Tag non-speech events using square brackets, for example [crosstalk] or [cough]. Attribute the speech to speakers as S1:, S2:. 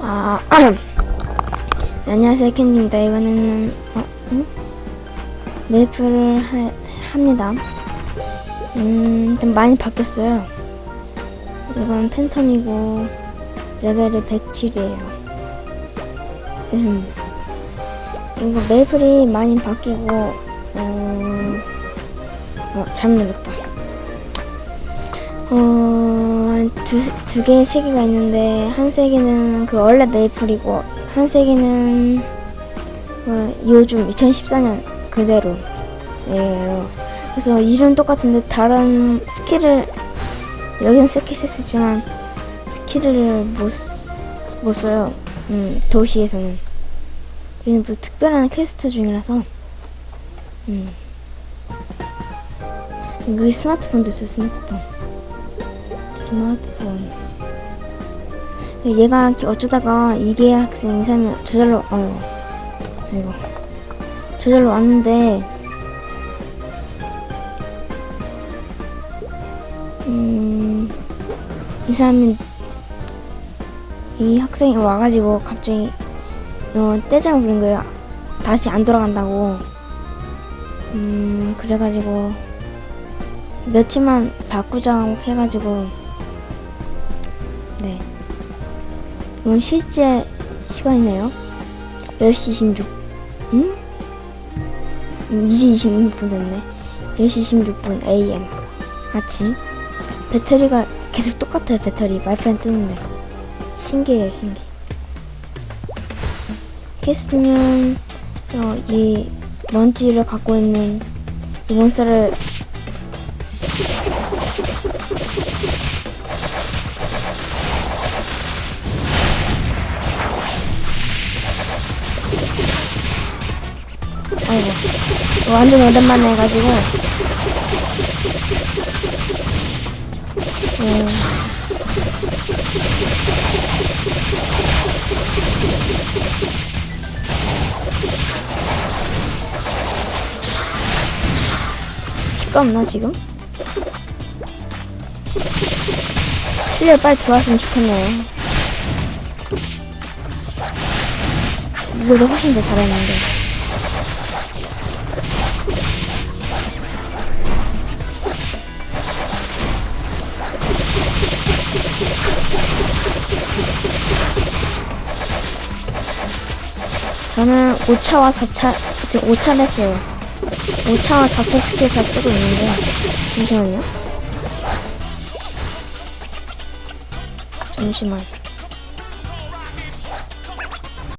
S1: 아, 네, [clears throat] 안녕하세요, 캔입니다. 이번에는, 어, 응? 메이플을 하, 합니다. 음, 좀 많이 바뀌었어요. 이건 팬텀이고, 레벨이 107이에요. 음. 이거 메이플이 많이 바뀌고, 어, 어, 잘못 눌렀다. 두, 두 개, 세 개가 있는데, 한세 개는 그 원래 메이플이고, 한세 개는, 어, 요즘 2014년 그대로, 예요. 그래서 이름 똑같은데, 다른 스킬을, 여기는 스킬 쓰지만, 스킬을 못, 쓰- 못 써요. 음, 도시에서는. 여기는 뭐 특별한 퀘스트 중이라서, 음. 여기 스마트폰도 있어요, 스마트폰. 스마트폰. 얘가 어쩌다가 이계 학생 이사람이 저절로, 아유, 아이고. 저절로 왔는데, 음, 이 사람이, 이 학생이 와가지고 갑자기, 어, 떼장을 부린 거예요. 다시 안 돌아간다고. 음, 그래가지고, 며칠만 바꾸자고 해가지고 네. 이건 실제 시간이네요. 10시 26 음? 음, 이제 26분 됐네. 10시 26분 AM 아침. 배터리가 계속 똑같아요 배터리. 와이파이 뜨는데. 신기해요 신기. 캐스트는 어, 이 먼지를 갖고 있는 이 몬스터 아이고 완전 오랜만에 해가지고 음. 시끄럽나 지금? 실력 빨리 들어왔으면 좋겠네요 이거도 훨씬 더 잘했는데 저는 5차와 4차, 지금 5차 했어요. 5차와 4차 스킬 다 쓰고 있는데, 잠시만요. 잠시만.